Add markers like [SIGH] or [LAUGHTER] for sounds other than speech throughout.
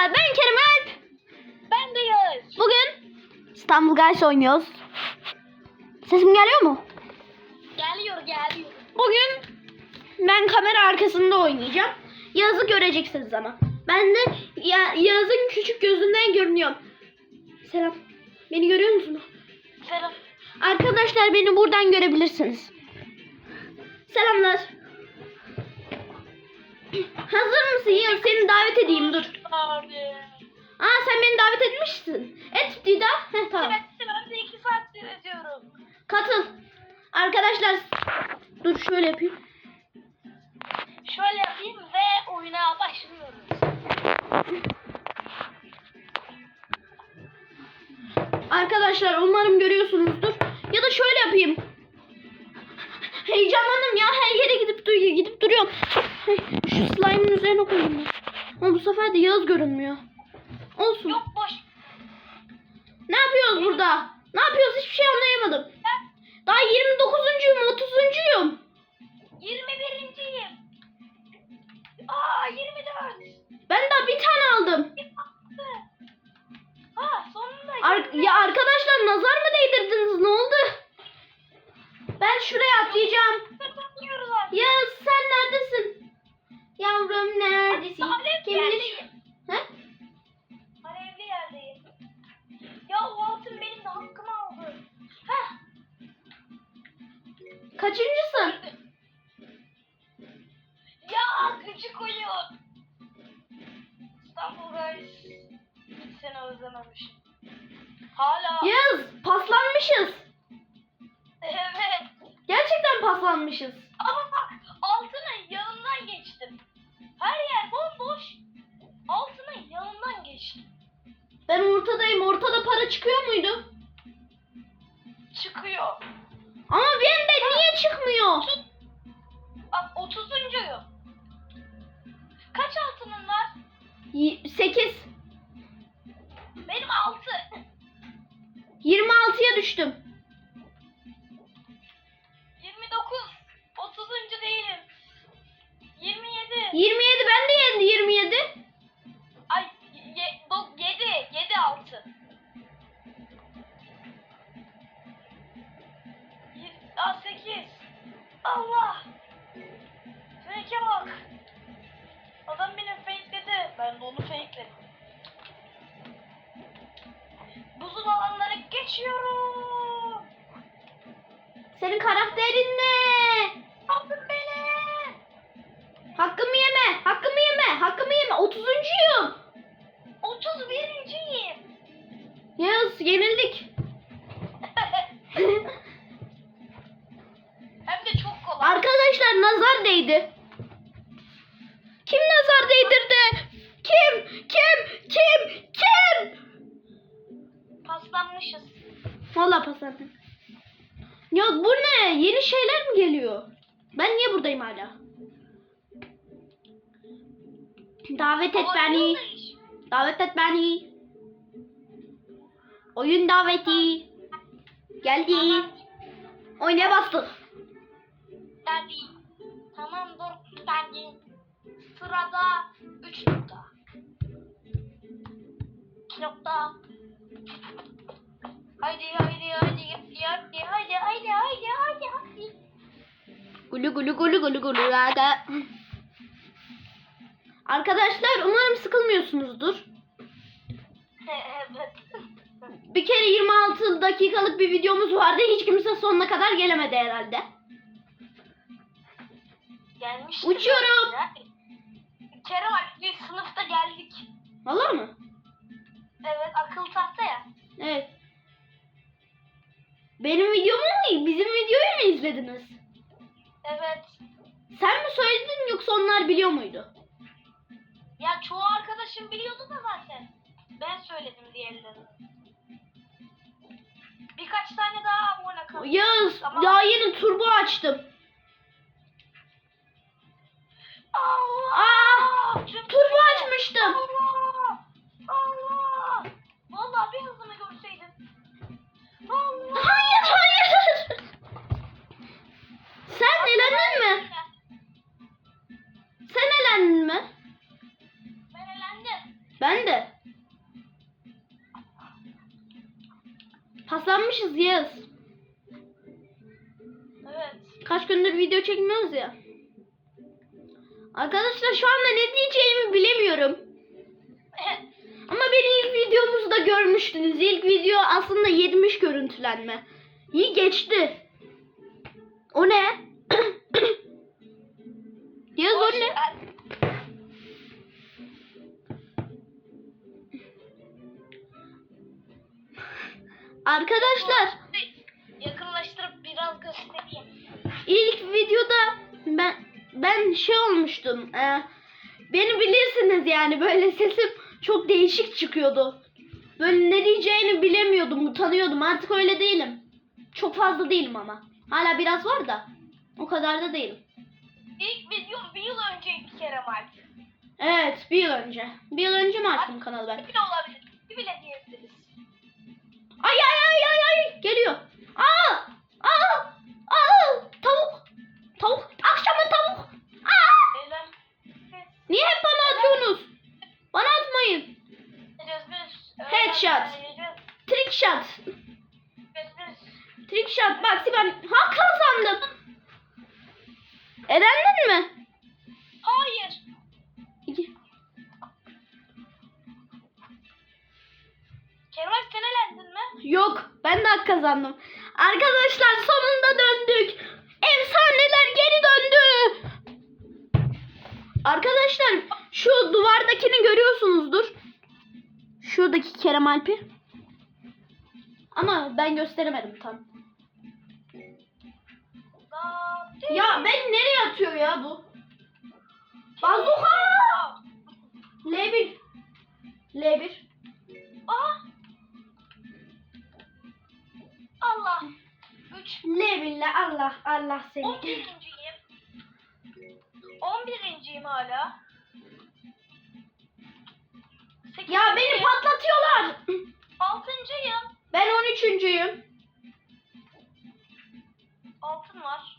arkadaşlar ben Kerim Alp. Ben de Yağız. Bugün İstanbul Guys oynuyoruz. Sesim geliyor mu? Geliyor geliyor. Bugün ben kamera arkasında oynayacağım. Yazı göreceksiniz ama. Ben de ya, Yaz'ın küçük gözünden görünüyorum. Selam. Beni görüyor musunuz? Selam. Arkadaşlar beni buradan görebilirsiniz. Selamlar. Hazır mısın Yağız? Seni davet edeyim dur. Abi. Aa sen beni davet etmişsin. Et Dida. Heh tamam. Evet ben de iki saattir ediyorum. Katıl. Arkadaşlar dur şöyle yapayım. Şöyle yapayım ve oyuna başlıyoruz. Arkadaşlar umarım görüyorsunuzdur. Ya da şöyle yapayım. Heyecanlandım ya her yere gidip gidip duruyorum. Şu slime'ın üzerine koyayım. Ama bu sefer de Yağız görünmüyor. Olsun. Yok boş. Ne yapıyoruz burada? Ne yapıyoruz? Hiçbir şey anlayamadım. Seni özlememişim. Hala. Yaz paslanmışız. Evet. Gerçekten paslanmışız. Ama bak altının yanından geçtim. Her yer bomboş. Altının yanından geçtim. Ben ortadayım. Ortada para çıkıyor muydu? Çıkıyor. Ama bende niye çıkmıyor? Bak 30'uncuyum. Kaç altının var? 8. Benim 6. 26'ya düştüm. 29. 30. değilim. 27. 27 ben de yendi 27. Senin karakterin ne? Aldın beni. Hakkımı yeme. Hakkımı yeme. Hakkımı yeme. 30'uncuyum. 31.yim. Yaz yenildik. [LAUGHS] Hem de çok kolay. Arkadaşlar nazar değdi. Kim nazar değdirdi? Kim? Kim? Kim? Kim? Paslanmışız. Valla pasardım. Ya bu ne? Yeni şeyler mi geliyor? Ben niye buradayım hala? Davet et beni. Davet et beni. Oyun daveti. Geldi. Oynaya bastık. Daddy. Tamam dur daddy. Sırada 3 nokta. 2 nokta. Haydi haydi haydi yaptı haydi haydi haydi haydi haydi. Gulu gulu gulu gulu gulu hadi. Arkadaşlar umarım sıkılmıyorsunuzdur. evet. [LAUGHS] Bir kere 26 dakikalık bir videomuz vardı. Hiç kimse sonuna kadar gelemedi herhalde. Gelmiştim. Uçuyorum. Ya. Bir kere bak bir sınıfta geldik. Valla mı? Benim videomu mu? Bizim videoyu mu izlediniz? Evet. Sen mi söyledin yoksa onlar biliyor muydu? Ya çoğu arkadaşım biliyordu da zaten. Ben söyledim diğerlerini. Birkaç tane daha abone kaldı. Yağız Ama- daha yeni turbo açtım. Allah! Aa, turbo açmıştım. Allah! Allah! Vallahi bir hızını görseydin. Allah! Sen elendin mi? Sen elendin mi? Ben elendim. Ben de. Paslanmışız Yağız. Evet. Kaç gündür video çekmiyoruz ya. Arkadaşlar şu anda ne diyeceğimi bilemiyorum. Ama beni ilk videomuzda görmüştünüz. İlk video aslında 70 görüntülenme. İyi geçti. O ne? Yaz o Boş ne? Arkadaşlar Yakınlaştırıp biraz göstereyim. ilk videoda ben ben şey olmuştum. e, beni bilirsiniz yani böyle sesim çok değişik çıkıyordu. Böyle ne diyeceğini bilemiyordum, utanıyordum. Artık öyle değilim. Çok fazla değilim ama. Hala biraz var da. O kadar da değilim. İlk videom bir yıl önceydi Kerem Alp. Evet, bir yıl önce. Bir yıl önce mi açtım kanalı ben? Bir olabilir. Elendin mi? Hayır. İki. Kerem Alp sen elendin mi? Yok. Ben de hak kazandım. Arkadaşlar sonunda döndük. Efsaneler geri döndü. Arkadaşlar şu duvardakini görüyorsunuzdur. Şuradaki Kerem Alp'i. Ama ben gösteremedim tam. Ya ben nereye atıyor ya bu? Bazuka! L1. L1. Aa. Allah. 3. L1'le Allah Allah seni. 11.yim. 11.yim hala. Ya beni patlatıyorlar. 6.yim. Ben 13.yüyüm. Altın var.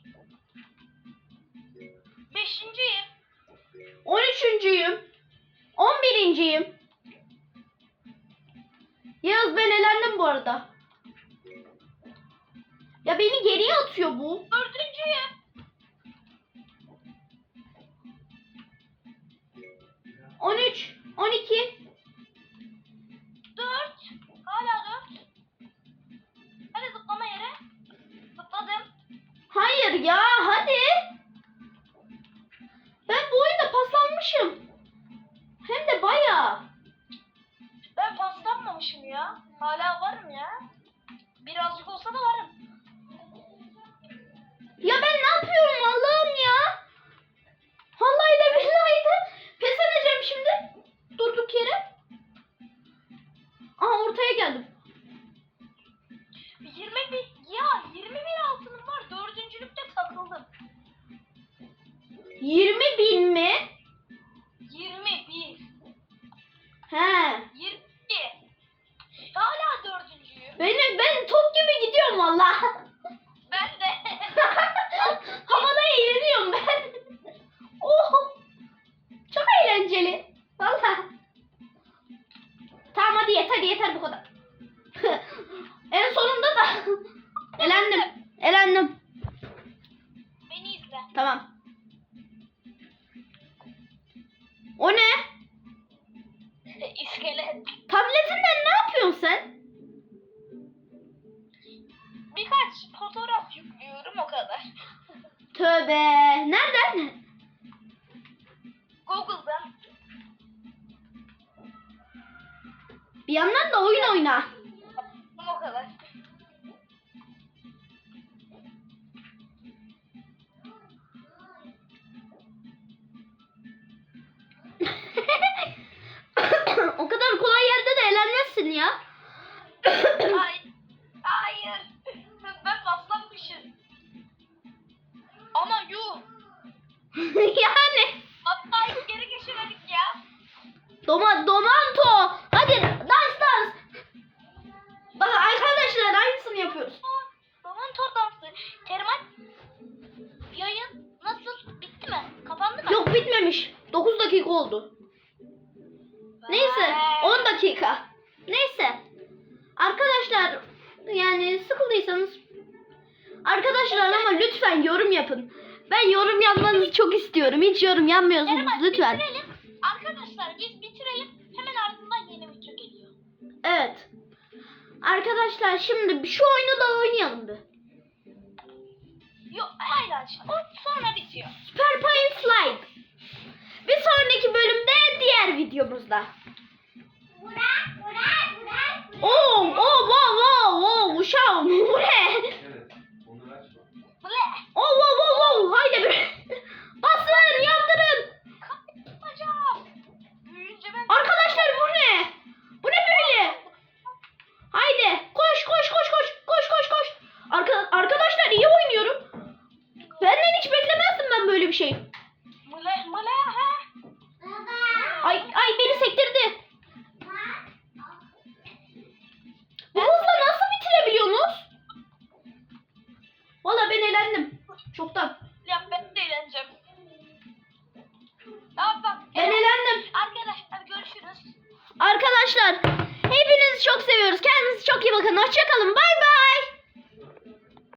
5.yim. 13.yüyüm. 11.yim. Yağız ben elendim bu arada. Ya beni geriye atıyor bu. 4.yim. 13, 12. 4. Hala 4. Hadi zıplama yere. Zıpladım. Hayır ya Benim ben top gibi gidiyorum vallahi. [LAUGHS] Ben de. [LAUGHS] Havada eğleniyorum ben. Oh. Çok eğlenceli. Vallahi. Tamam hadi yeter yeter bu kadar. [LAUGHS] en sonunda da elendim. Elendim. Beni izle. Tamam. O ne? İskelet. Tabletinden ne yapıyorsun sen? Birkaç fotoğraf yüklüyorum o kadar. Tövbe. Nereden? Google'dan. Bir yandan da oyun oyna. Bitmemiş. 9 dakika oldu. Neyse 10 dakika. Neyse. Arkadaşlar yani sıkıldıysanız arkadaşlar ama lütfen yorum yapın. Ben yorum yapmanızı çok istiyorum. Hiç yorum yapmıyorsunuz Merhaba, lütfen. Bitirelim. Arkadaşlar biz bitirelim. Hemen ardından yeni video geliyor. Evet. Arkadaşlar şimdi şu oyunu da oynayalım bir. Yok hayır aşağı. O sonra bitiyor. Super Point Slide. Bir sonraki bölümde diğer videomuzda. Oo, oo, wow, wow, wow, uşağım, bu ne? Evet. Onları açma. Ble. Oo, wow, wow, wow, haydi